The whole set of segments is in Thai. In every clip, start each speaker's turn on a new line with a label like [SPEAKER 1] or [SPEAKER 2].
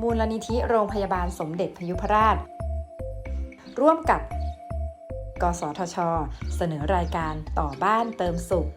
[SPEAKER 1] มูลนิธิโรงพยาบาลสมเด็จพยุพราช ร่วมกับ กสทช เสนอรายการต่อบ้านเติมสุข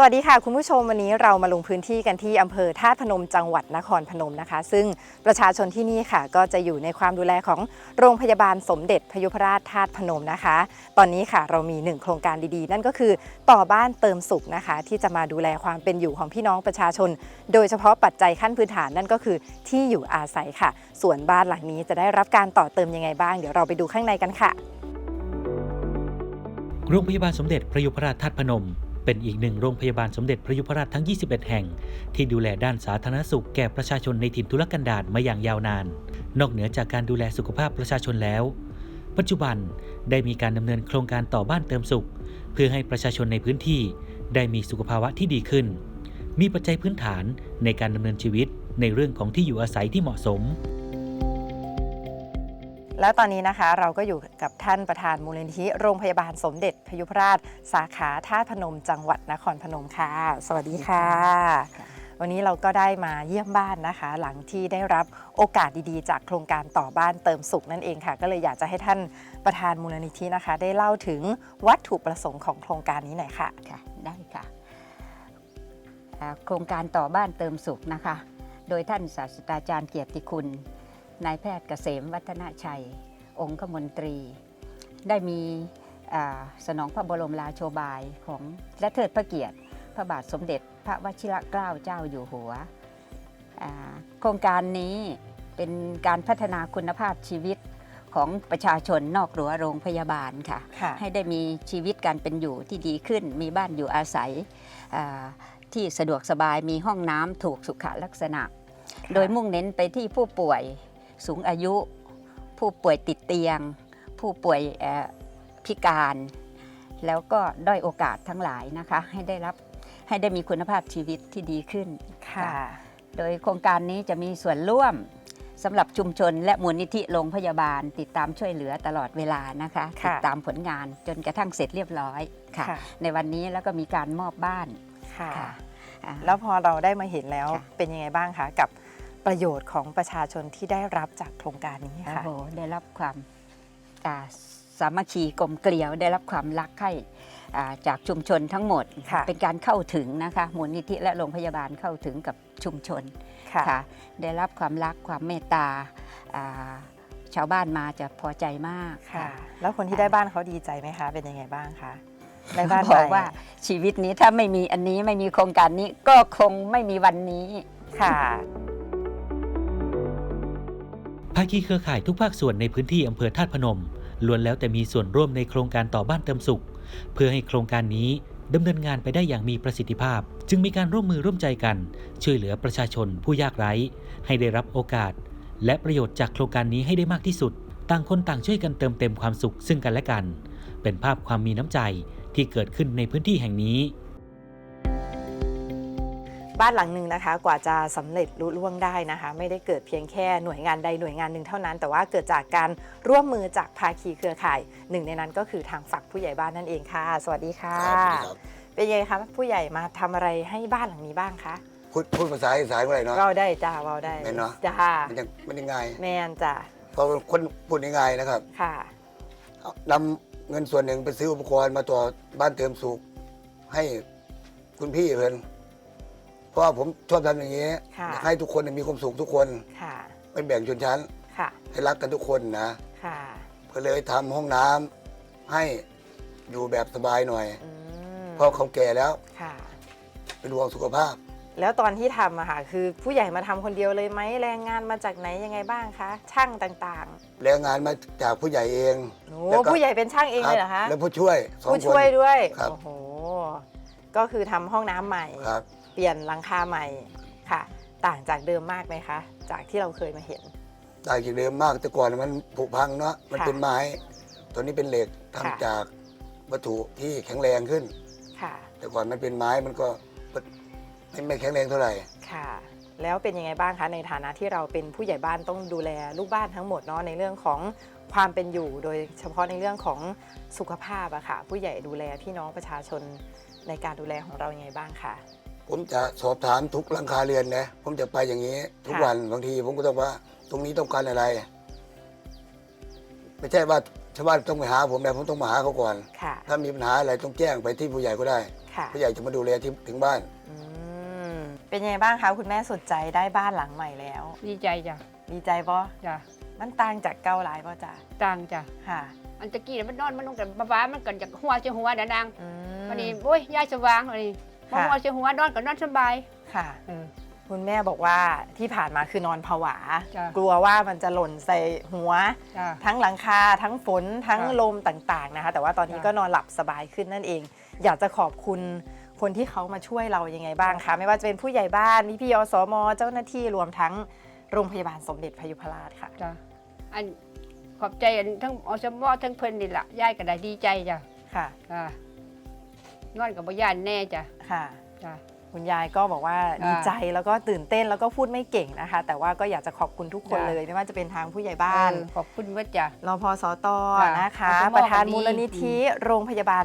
[SPEAKER 1] สวัสดีค่ะ คุณผู้ชมวันนี้เรามาลงพื้นที่กันที่อำเภอธาตุพนมจังหวัดนครพนมนะคะ ซึ่งประชาชนที่นี่ค่ะ ก็จะอยู่ในความดูแลของโรงพยาบาลสมเด็จพยุพราชธาตุพนมนะคะ ตอนนี้ค่ะเรามีหนึ่งโครงการดีๆ นั่นก็คือต่อบ้านเติมสุขนะคะ ที่จะมาดูแลความเป็นอยู่ของพี่น้องประชาชน โดยเฉพาะปัจจัยขั้นพื้นฐานนั่นก็คือที่อยู่อาศัยค่ะ ส่วนบ้านหลังนี้จะได้รับการต่อเติมยังไงบ้างเดี๋ยวเราไปดูข้างในกันค่ะ
[SPEAKER 2] โรงพยาบาลสมเด็จพระยุพราชธาตุพนม เป็นอีกหนึ่งโรงพยาบาลสมเด็จพระยุพราชทั้ง 21 แห่ง ที่ดูแลด้านสาธารณสุขแก่ประชาชนในถิ่นทุรกันดารมาอย่างยาวนาน นอกเหนือจากการดูแลสุขภาพประชาชนแล้ว ปัจจุบันได้มีการดำเนินโครงการต่อบ้านเติมสุข เพื่อให้ประชาชนในพื้นที่ได้มีสุขภาวะที่ดีขึ้น มีปัจจัยพื้นฐานในการดำเนินชีวิตในเรื่องของที่อยู่อาศัยที่เหมาะสม
[SPEAKER 1] แล้วตอนนี้นะคะเราก็อยู่กับท่านประธานมูลนิธิโรงพยาบาลสมเด็จพยุพราช สาขาท่าตุพนมจังหวัดนครพนมค่ะ สวัสดีค่ะ วันนี้เราก็ได้มาเยี่ยมบ้านนะคะ หลังที่ได้รับโอกาสดีๆ จากโครงการต่อบ้านเติมสุขนั่นเองค่ะ ก็เลยอยากจะให้ท่านประธานมูลนิธินะคะ ได้เล่าถึงวัตถุประสงค์ของโครงการนี้หน่อยค่ะ
[SPEAKER 3] ค่ะได้ค่ะอ่าโครงการต่อบ้านเติมสุขนะคะ โดยท่านศาสตราจารย์เกียรติคุณ นายแพทย์เกษมวัฒนชัย องคมนตรี ได้มีอ่าสนองพระบรมราโชบายของและเทิดพระเกียรติ พระบาทสมเด็จพระวชิรเกล้าเจ้าอยู่หัวอ่าโครงการนี้เป็นการพัฒนาคุณภาพชีวิตของประชาชนนอกรั้วโรงพยาบาลค่ะ
[SPEAKER 1] ค่ะ
[SPEAKER 3] ให้ได้มีชีวิตการเป็นอยู่ที่ดีขึ้น มีบ้านอยู่อาศัยอ่าที่สะดวกสบายมีห้องน้ำถูกสุขลักษณะ โดยมุ่งเน้นไปที่ผู้ป่วย สูงอายุ ผู้ป่วยติดเตียง ผู้ป่วยเอ่อพิการ แล้วก็ด้อยโอกาสทั้งหลายนะคะ ให้ได้รับให้ได้มีคุณภาพชีวิตที่ดีขึ้น
[SPEAKER 1] ค่ะ
[SPEAKER 3] โดยโครงการนี้จะมีส่วนร่วมสำหรับชุมชนและมูลนิธิโรงพยาบาล ติดตามช่วยเหลือตลอดเวลานะคะ
[SPEAKER 1] ค่ะ
[SPEAKER 3] ติดตามผลงานจนกระทั่งเสร็จเรียบร้อยค่ะ
[SPEAKER 1] ค่ะ
[SPEAKER 3] ในวันนี้แล้วก็มีการมอบบ้าน
[SPEAKER 1] ค่ะ
[SPEAKER 3] ค่ะอ่า
[SPEAKER 1] แล้วพอเราได้มาเห็นแล้ว
[SPEAKER 3] ค่ะ
[SPEAKER 1] เป็นยังไงบ้างคะกับ ประโยชน์ของประชาชนที่ได้รับจากโครงการนี้
[SPEAKER 3] โอ้
[SPEAKER 1] ค่ะ
[SPEAKER 3] โหได้รับความอ่าสามัคคีกลมเกลียวได้รับความรักใคร่อ่าจากชุมชนทั้งหมด
[SPEAKER 1] ค่ะ
[SPEAKER 3] เป็นการเข้าถึงนะคะมูลนิธิและโรงพยาบาลเข้าถึงกับชุมชน
[SPEAKER 1] ค่ะ
[SPEAKER 3] ค่ะได้รับความรักความเมตตาอ่าชาวบ้านมาจะพอใจมาก
[SPEAKER 1] ค่ะ แล้วคนที่ได้บ้านเขาดีใจไหมคะ เป็นยังไงบ้างคะได้บ้าน
[SPEAKER 3] บอก
[SPEAKER 1] ใหม่
[SPEAKER 3] ว่าชีวิตนี้ถ้าไม่มีอันนี้ไม่มีโครงการนี้ก็คงไม่มีวันนี้
[SPEAKER 1] ค่ะ
[SPEAKER 2] ภาคีเครือข่ายทุกภาคส่วนในพื้นที่อำเภอธาตุพนมล้วนแล้วแต่มีส่วนร่วมในโครงการต่อบ้านเติมสุข เพื่อให้โครงการนี้ดำเนินงานไปได้อย่างมีประสิทธิภาพ จึงมีการร่วมมือร่วมใจกัน ช่วยเหลือประชาชนผู้ยากไร้ ให้ได้รับโอกาส และประโยชน์จากโครงการนี้ให้ได้มากที่สุด ต่างคนต่างช่วยกันเติมเต็มความสุขซึ่งกันและกัน เป็นภาพความมีน้ำใจที่เกิดขึ้นในพื้นที่แห่งนี้
[SPEAKER 1] บ้านหลังหนึ่งนะคะ กว่าจะสำเร็จลุล่วงได้นะคะ ไม่ได้เกิดเพียงแค่หน่วยงานใดหน่วยงานหนึ่งเท่านั้น แต่ว่าเกิดจากการร่วมมือจากภาคีเครือข่ายหนึ่งในนั้นก็คือทางฝักผู้ใหญ่บ้านนั่นเองค่ะ สวัสดีค่ะ
[SPEAKER 4] ครับ
[SPEAKER 1] เป็นยังไงคะผู้ใหญ่มาทำอะไรให้บ้านหลังนี้บ้างคะ
[SPEAKER 4] พูดพูดภาษาอีสานก็ได้เนาะ
[SPEAKER 1] เราได้จ้าเราได้
[SPEAKER 4] แม่นเนอะ
[SPEAKER 1] จ้า
[SPEAKER 4] มันยังมันยังไง
[SPEAKER 1] แมนจ้า
[SPEAKER 4] เพราะคนพูดยังไงนะครับ
[SPEAKER 1] ค่ะ
[SPEAKER 4] เอานำเงินส่วนหนึ่งไปซื้ออุปกรณ์มาต่อบ้านเติมสุขให้คุณพี่เพิ่น เพราะว่าผมชอบทำอย่างนี้
[SPEAKER 1] ค่ะ
[SPEAKER 4] อยากให้ทุกคนมีความสุขทุกคน
[SPEAKER 1] ค่ะ
[SPEAKER 4] ไม่แบ่งชนชั้น
[SPEAKER 1] ค่ะ
[SPEAKER 4] ให้รักกันทุกคนนะ
[SPEAKER 1] ค่ะ
[SPEAKER 4] ก็เลยทำห้องน้ำให้อยู่แบบสบายหน่อย
[SPEAKER 1] อืม
[SPEAKER 4] เพราะเขาแก่แล้ว
[SPEAKER 1] ค่ะ
[SPEAKER 4] เป็นห่วงสุขภาพ
[SPEAKER 1] แล้วตอนที่ทำอะค่ะ คือผู้ใหญ่มาทำคนเดียวเลยไหมแรงงานมาจากไหนยังไงบ้างคะ ช่างต่าง
[SPEAKER 4] แรงงานมาจากผู้ใหญ่เอง
[SPEAKER 1] ๆโอ้
[SPEAKER 4] แล้วก็
[SPEAKER 1] ผู้ใหญ่เป็นช่างเองเลยเหรอคะ
[SPEAKER 4] แล้วผู้ช่วยสอง
[SPEAKER 1] ผู้
[SPEAKER 4] คน
[SPEAKER 1] ช่วยด้วย
[SPEAKER 4] ครับ
[SPEAKER 1] โอ้โห ก็คือทำห้องน้ำใหม่
[SPEAKER 4] ครับ
[SPEAKER 1] เปลี่ยนหลังคาใหม่ค่ะ ต่างจากเดิมมากไหมคะ จากที่เราเคยมาเห็น
[SPEAKER 4] ต่างจากเดิมมากแต่ก่อนมันผุพังเนาะมัน
[SPEAKER 1] ค่ะ
[SPEAKER 4] เป็นไม้ตัวนี้เป็นเหล็กทำ
[SPEAKER 1] ค่ะ
[SPEAKER 4] จากวัตถุที่แข็งแรงขึ้น
[SPEAKER 1] ค่ะ
[SPEAKER 4] แต่ก่อนมันเป็นไม้มันก็ไม่ไม่แข็งแรงเท่าไหร่
[SPEAKER 1] ค่ะ แล้วเป็นยังไงบ้างคะ ในฐานะที่เราเป็นผู้ใหญ่บ้านต้องดูแลลูกบ้านทั้งหมดเนาะในเรื่องของความเป็นอยู่ โดยเฉพาะในเรื่องของสุขภาพอะค่ะ ผู้ใหญ่ดูแลพี่น้องประชาชนในการดูแลของเรายังไงบ้างคะ
[SPEAKER 4] ผมจะสอบถามทุกหลังคาเรือนนะผมจะไปอย่างนี้ ทุก
[SPEAKER 1] ค่ะ
[SPEAKER 4] วันบางที ผมก็ต้องว่า ตรงนี้ต้องการอะไร ไม่ใช่ว่าชาวบ้านต้องไปหาผมนะผมต้องมาหาเขาก่อน
[SPEAKER 1] ค่ะ
[SPEAKER 4] ถ้ามีปัญหาอะไรต้องแจ้งไปที่ผู้ใหญ่ก็ได้
[SPEAKER 1] ค่ะ
[SPEAKER 4] ผู้ใหญ่จะมาดูแลที่ถึงบ้าน
[SPEAKER 1] อืมเป็นยังไงบ้างคะคุณแม่สนใจได้บ้านหลังใหม่แล้ว
[SPEAKER 3] ดีใจจ้ะ
[SPEAKER 1] ดีใจปะ
[SPEAKER 3] จ้ะ
[SPEAKER 1] มันต่างจากเก้าหลายปะจ้ะ
[SPEAKER 3] ตังจ้ะ
[SPEAKER 1] ค่ะ
[SPEAKER 3] อันตะกี้น่ะมันนอนมันลงกันบ้าๆมันกันจากหัวจะหัวนะนาง
[SPEAKER 1] อืม
[SPEAKER 3] วันนี้โอ้ยยายสว่างวันนี้ มา
[SPEAKER 1] ค่ะ
[SPEAKER 3] หัวจะหัวนอนก็นอนสบาย
[SPEAKER 1] ค่ะ
[SPEAKER 3] เออ
[SPEAKER 1] คุณแม่บอกว่าที่ผ่านมาคือนอนผวา
[SPEAKER 3] จ้ะ
[SPEAKER 1] กลัวว่ามันจะหล่นใส่หัว
[SPEAKER 3] จ้ะ
[SPEAKER 1] ทั้งหลังคาทั้งฝนทั้ง
[SPEAKER 3] จ้ะ
[SPEAKER 1] ลมต่างๆนะคะ แต่ว่าตอนนี้
[SPEAKER 3] จ้ะ
[SPEAKER 1] ก็นอนหลับสบายขึ้นนั่นเอง อยากจะขอบคุณคนที่เขามาช่วยเรายังไงบ้างคะไม่ว่าจะเป็นผู้ใหญ่บ้านพี่พี่อสม เจ้าหน้าที่รวมทั้งโรงพยาบาลสมเด็จพยุพราชค่ะ
[SPEAKER 3] จ้ะอันขอบใจอันทั้งอสมอทั้งเพิ่นนี่ล่ะยายก็ได้ดีใจจ้ะ
[SPEAKER 1] ค่ะ
[SPEAKER 3] อ่ นอนกับบ่ย่านแน่จ้ะ
[SPEAKER 1] ค่ะ
[SPEAKER 3] จ้ะ
[SPEAKER 1] คุณยายก็บอกว่า
[SPEAKER 3] จ้ะ
[SPEAKER 1] ดีใจแล้วก็ตื่นเต้นแล้วก็พูดไม่เก่งนะคะ แต่ว่าก็อยากจะขอบคุณทุกคน
[SPEAKER 3] จ้ะ
[SPEAKER 1] เลย ไม่ว่าจะเป็นทางผู้ใหญ่บ้าน
[SPEAKER 3] เออขอบคุณเมื่อจ้ะ
[SPEAKER 1] รพสต
[SPEAKER 3] จ้ะ
[SPEAKER 1] นะคะ
[SPEAKER 3] อสม
[SPEAKER 1] ประธาน
[SPEAKER 3] ก็ดี
[SPEAKER 1] มูลนิธิโรงพยาบาล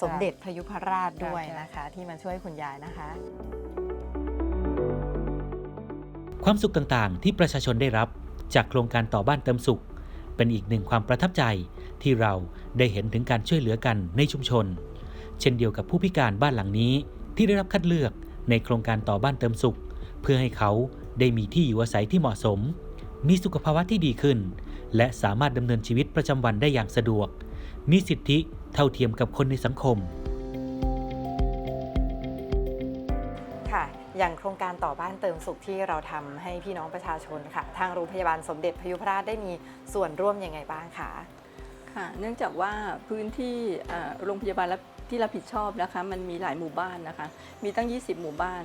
[SPEAKER 1] สม
[SPEAKER 3] จ้ะ
[SPEAKER 1] เด็จพยุพราชด้วย
[SPEAKER 3] จ้ะ
[SPEAKER 1] นะคะ ที่มาช่วยคุณยายนะคะ
[SPEAKER 2] ความสุขต่างๆ ที่ประชาชนได้รับจากโครงการต่อบ้านเติมสุข เป็นอีกหนึ่งความประทับใจที่เราได้เห็นถึงการช่วยเหลือกันในชุมชน เช่นเดียวกับผู้พิการบ้านหลังนี้ที่ได้รับคัดเลือกในโครงการต่อบ้านเติมสุข เพื่อให้เขาได้มีที่อยู่อาศัยที่เหมาะสม มีสุขภาวะที่ดีขึ้น และสามารถดำเนินชีวิตประจำวันได้อย่างสะดวก มีสิทธิเท่าเทียมกับคนในสังคม
[SPEAKER 1] ค่ะอย่างโครงการต่อบ้านเติมสุขที่เราทำให้พี่น้องประชาชนค่ะ ทางโรงพยาบาลสมเด็จพยุพราชได้มีส่วนร่วมยังไงบ้างคะ
[SPEAKER 5] ค่ะ เนื่องจากว่าพื้นที่อ่าโรงพยาบาลรับ ที่รับผิดชอบนะคะ มันมีหลายหมู่บ้านนะคะ มีตั้ง 20 หมู่บ้าน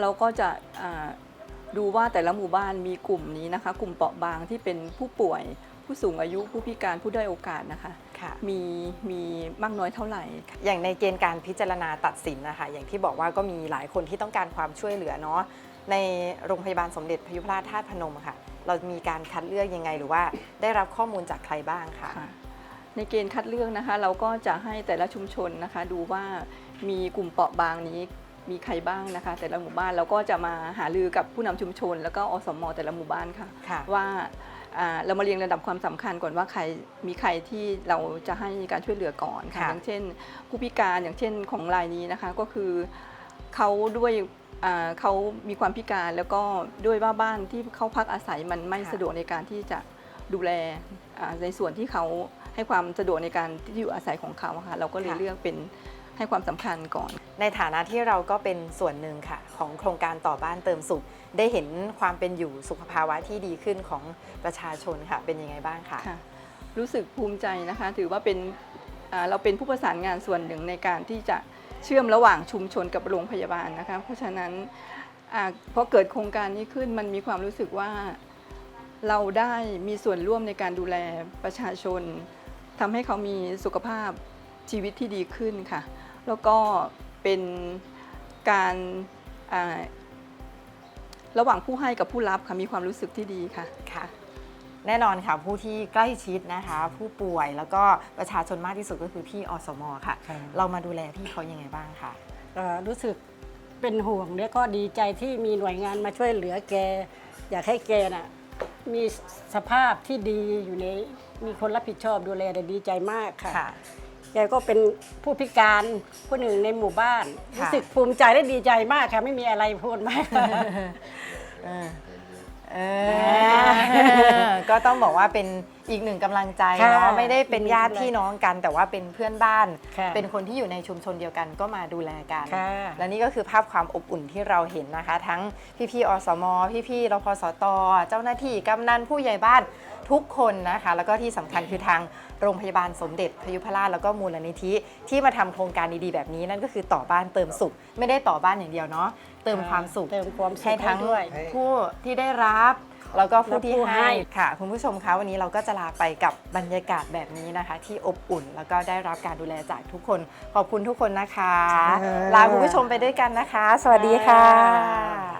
[SPEAKER 5] เราก็จะอ่าดูว่าแต่ละหมู่บ้านมีกลุ่มนี้นะคะ กลุ่มเปราะบางที่เป็นผู้ป่วย ผู้สูงอายุผู้พิการผู้ด้อยโอกาสนะคะ
[SPEAKER 1] ค่ะ
[SPEAKER 5] มีมีมากน้อยเท่าไหร่
[SPEAKER 1] อย่างในเกณฑ์การพิจารณาตัดสินนะคะ อย่างที่บอกว่าก็มีหลายคนที่ต้องการความช่วยเหลือเนาะในโรงพยาบาลสมเด็จพยุพราชธาตุพนมค่ะ เรามีการคัดเลือกยังไงหรือว่าได้รับข้อมูลจากใครบ้างคะ
[SPEAKER 5] ค่ะ ในเกณฑ์คัดเลือกนะคะ เราก็จะให้แต่ละชุมชนนะคะ ดูว่ามีกลุ่มเปราะบางนี้มีใครบ้างนะคะ แต่ละหมู่บ้านเราก็จะมาหารือกับผู้นำชุมชน แล้วก็อสมแต่ละหมู่บ้านค่ะ
[SPEAKER 1] ค่ะ
[SPEAKER 5] ว่าอ่าเรามาเรียงระดับความสำคัญก่อนว่าใครมีใครที่เราจะให้การช่วยเหลือก่อนค่ะ
[SPEAKER 1] ค่ะ
[SPEAKER 5] อย่างเช่น ผู้พิการอย่างเช่นของรายนี้นะคะก็คือเขาด้วยอ่าเขามีความพิการแล้วก็ด้วยว่าบ้านที่เขาพักอาศัยมันไม่สะดวกในการที่จะ ดูแลอ่าในส่วนที่เขาให้ความสะดวกในการที่อยู่อาศัยของเขาอะค่ะเราก็เลยเลือกเป็นให้ความสำคัญก่อน
[SPEAKER 1] ในฐานะที่เราก็เป็นส่วนหนึ่งค่ะ ของโครงการต่อบ้านเติมสุข ได้เห็นความเป็นอยู่สุขภาวะที่ดีขึ้นของประชาชนค่ะเป็นยังไงบ้างคะ
[SPEAKER 5] ค่ะรู้สึกภูมิใจนะคะ ถือว่าเป็นอ่าเราเป็นผู้ประสานงานส่วนหนึ่งในการที่จะเชื่อมระหว่างชุมชนกับโรงพยาบาลนะคะ เพราะฉะนั้นอาพอเกิดโครงการนี้ขึ้นมันมีความรู้สึกว่า เราได้มีส่วนร่วมในการดูแลประชาชนทำให้เขามีสุขภาพชีวิตที่ดีขึ้นค่ะ แล้วก็เป็นการอ่าระหว่างผู้ให้กับผู้รับค่ะมีความรู้สึกที่ดีค่ะ
[SPEAKER 1] ค่ะ แน่นอนค่ะผู้ที่ใกล้ชิดนะคะ ผู้ป่วยแล้วก็ประชาชนมากที่สุดก็คือพี่อสมค่ะ
[SPEAKER 6] ค่ะ
[SPEAKER 1] เรามาดูแลพี่เขายังไงบ้างคะ
[SPEAKER 6] เอ่อรู้สึกเป็นห่วงแล้วก็ดีใจที่มีหน่วยงานมาช่วยเหลือแก อยากให้แกน่ะ มีสภาพที่ดีอยู่ในมีคนรับผิดชอบดูแลแต่ดีใจมากค่ะ
[SPEAKER 1] ค่ะ
[SPEAKER 6] แกก็เป็นผู้พิการผู้หนึ่งในหมู่บ้าน
[SPEAKER 1] ค่ะ
[SPEAKER 6] รู้สึกภูมิใจและดีใจมากค่ะ ไม่มีอะไรพูดมาก
[SPEAKER 1] เออ เออก็ต้องบอกว่าเป็นอีกหนึ่งกำลังใจเนาะ
[SPEAKER 6] ค่ะ
[SPEAKER 1] ไม่ได้เป็นญาติพี่น้องกัน แต่ว่าเป็นเพื่อนบ้าน
[SPEAKER 6] ค่ะ
[SPEAKER 1] เป็นคนที่อยู่ในชุมชนเดียวกันก็มาดูแลกัน
[SPEAKER 6] ค่ะ
[SPEAKER 1] และนี่ก็คือภาพความอบอุ่นที่เราเห็นนะคะ ทั้งพี่ๆอสม พี่ๆรพสต เจ้าหน้าที่กำนันผู้ใหญ่บ้านทุกคนนะคะ แล้วก็ที่สำคัญคือทางโรงพยาบาลสมเด็จพยุพราชแล้วก็มูลนิธิที่มาทำโครงการดีๆแบบนี้นั่นก็คือต่อบ้านเติมสุข ไม่ได้ต่อบ้านอย่างเดียวเนาะ เติมความสุข
[SPEAKER 6] เติมความสุข
[SPEAKER 1] ให้ทั้ง
[SPEAKER 6] ให้ด้วย
[SPEAKER 1] ผู้ที่ได้รับ แล้วก็ผู้ที่
[SPEAKER 6] และผู้ให้
[SPEAKER 1] ให้ค่ะ คุณผู้ชมคะวันนี้เราก็จะลาไปกับบรรยากาศแบบนี้นะคะ ที่อบอุ่นแล้วก็ได้รับการดูแลจากทุกคน ขอบคุณทุกคนนะคะ ลาคุณผู้ชมไปด้วยกันนะคะ สวัสดีค่ะ